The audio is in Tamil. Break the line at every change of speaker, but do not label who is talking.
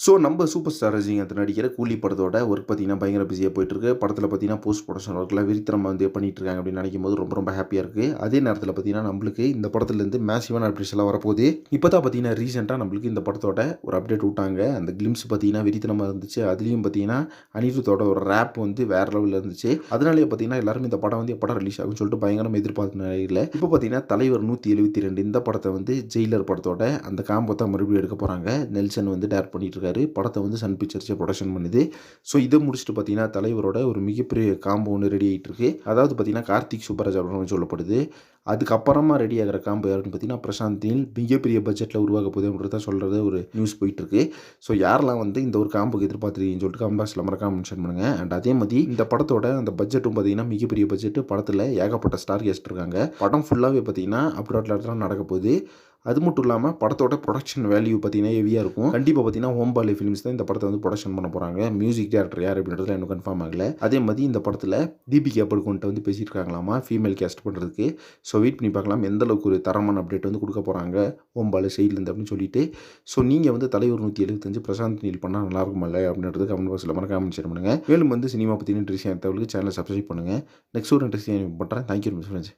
ஸோ நம்ம சூப்பர் ஸ்டார் ரஜினிகாந்த் நடிக்கிற கூலி படத்தோட ஒர்க் பார்த்தீங்கன்னா பயங்கர பிஸியாக போயிட்டுருக்கு படத்தில் பார்த்தீங்கன்னா போஸ்ட் ப்ரொடக்ஷன் ஒர்க்கில் விரித்திரம் வந்து பண்ணிட்டு இருக்காங்க அப்படின்னு நினைக்கும் போது ரொம்ப ரொம்ப ஹாப்பியாக இருக்குது அதே நேரத்தில் பார்த்தீங்கன்னா நம்மளுக்கு இந்த படத்துலேருந்து மேசிவான அப்டேட்ஸ் எல்லாம் வரப்போகுது. இப்போ தான் பார்த்தீங்கன்னா ரீசெண்டாக நம்மளுக்கு இந்த படத்தோட ஒரு அப்டேட் விட்டாங்க. அந்த கிளிம்ஸ் பார்த்தீங்கன்னா விரித்திரமாக இருந்துச்சு. அதுலேயும் பார்த்தீங்கன்னா அனிருத்தோட ஒரு ரேப் வந்து வேற லெவலில் இருந்துச்சு. அதனாலே பார்த்தீங்கன்னா எல்லாருமே இந்த படம் வந்து எப்படா ரிலீஸ் ஆகும்னு சொல்லிட்டு பயங்கரம் எதிர்பார்த்த நிலையில் இப்போ பார்த்தீங்கன்னா தலைவர் நூற்றி எழுபத்தி ரெண்டு இந்த படத்தை வந்து ஜெயிலர் படத்தோட அந்த காம்போ தான் மறுபடியும் எடுக்க போகிறாங்க நெல்சன் வந்து டேர் பண்ணிட்டு இருக்காரு. படத்தை வந்து சன் பிக்சர்ஸே ப்ரொடக்ஷன் பண்ணுது. ஸோ இதை முடிச்சுட்டு பார்த்தீங்கன்னா தலைவரோட ஒரு மிகப்பெரிய காம்போ ஒன்று ரெடி ஆகிட்டு இருக்கு அதாவது பார்த்தீங்கன்னா கார்த்திக் சுப்பராஜ் அப்படின்னு சொல்லப்படுது. அதுக்கப்புறமா ரெடி ஆகிற காம்போ யாருன்னு பார்த்தீங்கன்னா பிரசாந்தின் மிகப்பெரிய பட்ஜெட்டில் உருவாக போகுது அப்படின்றத சொல்கிறது ஒரு நியூஸ் போயிட்டு இருக்கு ஸோ யாரெல்லாம் வந்து இந்த ஒரு காம்புக்கு எதிர்பார்த்துருக்கீங்கன்னு சொல்லிட்டு கம்பாஸில் மறக்காம மென்ஷன் பண்ணுங்க. அண்ட் அதே மாதிரி இந்த படத்தோட அந்த பட்ஜெட்டும் பார்த்தீங்கன்னா மிகப்பெரிய பட்ஜெட்டு படத்தில் ஏகப்பட்ட ஸ்டார் கேஸ்ட் இருக்காங்க. படம் ஃபுல்லாகவே பார்த்தீங்கன்னா அப்ராட்ல நடக்க போகுது. அது மட்டும் இல்லாமல் படத்தோட ப்ரொடக்ஷன் வேல்யூ பார்த்தீங்கன்னா ஹெவியாக இருக்கும். கண்டிப்பாக பார்த்தீங்கன்னா ஹோம்பாலி ஃபிலிம்ஸ் தான் இந்த படத்தை வந்து ப்ரொடக்ஷன் பண்ண போகிறாங்க மியூசிக் டேரக்டர் யார் அப்படின்றதுல இன்னும் கன்ஃபார்ம் ஆகல. அதே மாதிரி இந்த படத்தில் தீபிகா படுகோன்ட்ட வந்து பேசியிருக்காங்களாமா? ஃபீமேல் கேஸ்ட் பண்ணுறதுக்கு ஸோ வெயிட் பண்ணி பார்க்கலாம். எந்த அளவுக்கு ஒரு தரமான அப்டேட் வந்து கொடுக்க போகிறாங்க ஹோம்பாலு சைட்லேருந்து அப்படின்னு சொல்லிட்டு. ஸோ நீங்கள் வந்து தலைவர் நூற்றி எழுபத்தஞ்சு பிரசாந்த் நீல் பண்ணால் நல்லா இருக்குமில்ல அப்படின்றது கமெண்ட் பாக்ஸில் மறக்காம ஷேர் பண்ணுங்கள் மேலும் வந்து சினிமா பற்றின இன்ட்ரெஸ்டிங் தகவலுக்கு சேனலை சப்ஸ்கிரைப் பண்ணுங்கள் நெக்ஸ்ட் ஒரு இன்ட்ரெஸ்டிங் பண்ணுறேன் தேங்க்யூ ஃப்ரெண்ட்ஸ்